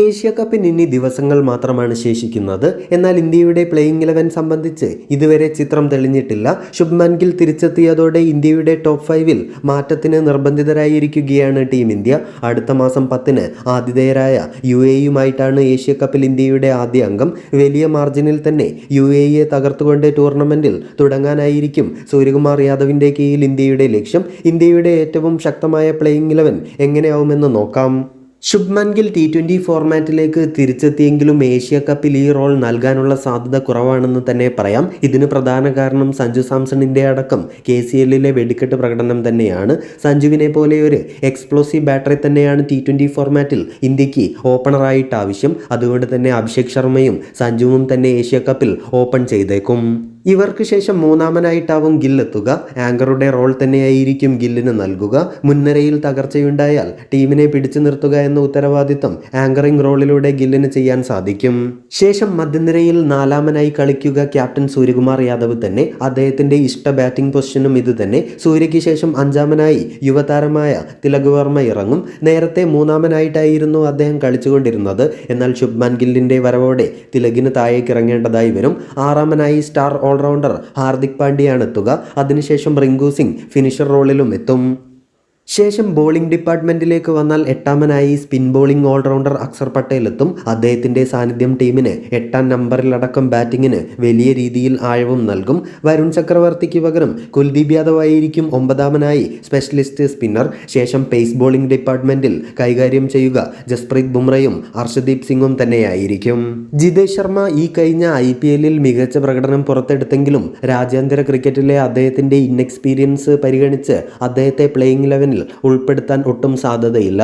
Asia കപ്പിന് ഇനി ദിവസങ്ങൾ മാത്രമാണ് ശേഷിക്കുന്നത്. എന്നാൽ ഇന്ത്യയുടെ പ്ലേയിങ് ഇലവൻ സംബന്ധിച്ച് ഇതുവരെ ചിത്രം തെളിഞ്ഞിട്ടില്ല. ശുഭ്മാൻ ഗിൽ തിരിച്ചെത്തിയതോടെ ഇന്ത്യയുടെ ടോപ്പ് ഫൈവിൽ മാറ്റത്തിന് നിർബന്ധിതരായിരിക്കുകയാണ് ടീം ഇന്ത്യ. അടുത്ത മാസം പത്തിന് ആതിഥേയരായ യു എയുമായിട്ടാണ് ഏഷ്യ കപ്പിൽ ഇന്ത്യയുടെ ആദ്യ അംഗം. വലിയ മാർജിനിൽ തന്നെ യു എയെ തകർത്തുകൊണ്ട് ടൂർണമെന്റിൽ തുടങ്ങാനായിരിക്കും സൂര്യകുമാർ യാദവിന്റെ കീഴിൽ ഇന്ത്യയുടെ ലക്ഷ്യം. ഇന്ത്യയുടെ ഏറ്റവും ശക്തമായ പ്ലേയിങ് ഇലവൻ എങ്ങനെയാവുമെന്ന് നോക്കാം. ശുഭ്മാൻ ഗിൽ ടി ട്വന്റി ഫോർമാറ്റിലേക്ക് തിരിച്ചെത്തിയെങ്കിലും ഏഷ്യ കപ്പിൽ ഈ റോൾ നൽകാനുള്ള സാധ്യത കുറവാണെന്ന് തന്നെ പറയാം. ഇതിന് പ്രധാന കാരണം സഞ്ജു സാംസണിന്റെ അടക്കം. കെ സി എല്ലിലെ വെടിക്കെട്ട് പ്രകടനം തന്നെയാണ്. സഞ്ജുവിനെ പോലെ ഒരു എക്സ്പ്ലോസീവ് ബാറ്ററി തന്നെയാണ് ടി ട്വന്റി ഫോർമാറ്റിൽ ഇന്ത്യയ്ക്ക് ഓപ്പണറായിട്ട് ആവശ്യം. അതുകൊണ്ട് തന്നെ അഭിഷേക് ശർമ്മയും സഞ്ജുവും തന്നെ ഏഷ്യ കപ്പിൽ ഓപ്പൺ ചെയ്തേക്കും. ഇവർക്ക് ശേഷം മൂന്നാമനായിട്ടാവും ഗില്ലെത്തുക. ആങ്കറുടെ റോൾ തന്നെയായിരിക്കും ഗില്ലിന് നൽകുക. മുൻനിരയിൽ തകർച്ചയുണ്ടായാൽ ടീമിനെ പിടിച്ചു നിർത്തുക എന്ന ഉത്തരവാദിത്തം ആങ്കറിംഗ് റോളിലൂടെ ഗില്ലിന് ചെയ്യാൻ സാധിക്കും. ശേഷം മധ്യനിരയിൽ നാലാമനായി കളിക്കുക ക്യാപ്റ്റൻ സൂര്യകുമാർ യാദവ് തന്നെ. അദ്ദേഹത്തിന്റെ ഇഷ്ട ബാറ്റിംഗ് പൊസിഷനും ഇത് തന്നെ സൂര്യയ്ക്ക് ശേഷം അഞ്ചാമനായി യുവതാരമായ തിലക് വർമ്മ ഇറങ്ങും. നേരത്തെ മൂന്നാമനായിട്ടായിരുന്നു അദ്ദേഹം കളിച്ചുകൊണ്ടിരുന്നത്. എന്നാൽ ശുഭ്മാൻ ഗില്ലിന്റെ വരവോടെ തിലകിന് താഴേക്ക് ഇറങ്ങേണ്ടതായി വരും. ആറാമനായി സ്റ്റാർ ഓൾറൗണ്ടർ ഹാർദിക് പാണ്ഡ്യയാണ് എത്തുക. അതിനുശേഷം റിങ്കു സിംഗ് ഫിനിഷർ റോളിലും എത്തും. ശേഷം ബോളിംഗ് ഡിപ്പാർട്ട്മെന്റിലേക്ക് വന്നാൽ എട്ടാമനായി spin bowling all rounder Axar Patel എത്തും അദ്ദേഹത്തിന്റെ സാന്നിധ്യം ടീമിന് എട്ടാം നമ്പറിലടക്കം ബാറ്റിങ്ങിന് വലിയ രീതിയിൽ ആഴവും നൽകും. വരുൺ ചക്രവർത്തിക്ക് പകരം കുൽദീപ് യാദവ് ആയിരിക്കും ഒമ്പതാമനായി സ്പെഷ്യലിസ്റ്റ് സ്പിന്നർ ശേഷം പേസ് ബോളിംഗ് ഡിപ്പാർട്ട്മെന്റിൽ കൈകാര്യം ചെയ്യുക ജസ്പ്രീത് ബുംറയും അർഷദീപ് സിംഗും തന്നെയായിരിക്കും. ജിതേഷ് ശർമ്മ ഈ കഴിഞ്ഞ ഐ പി എല്ലിൽ മികച്ച പ്രകടനം പുറത്തെടുത്തെങ്കിലും രാജ്യാന്തര ക്രിക്കറ്റിലെ അദ്ദേഹത്തിന്റെ ഇൻഎക്സ്പീരിയൻസ് പരിഗണിച്ച് അദ്ദേഹത്തെ പ്ലേയിങ് ഉൾപ്പെടുത്താൻ ഒട്ടും സാധ്യതയില്ല.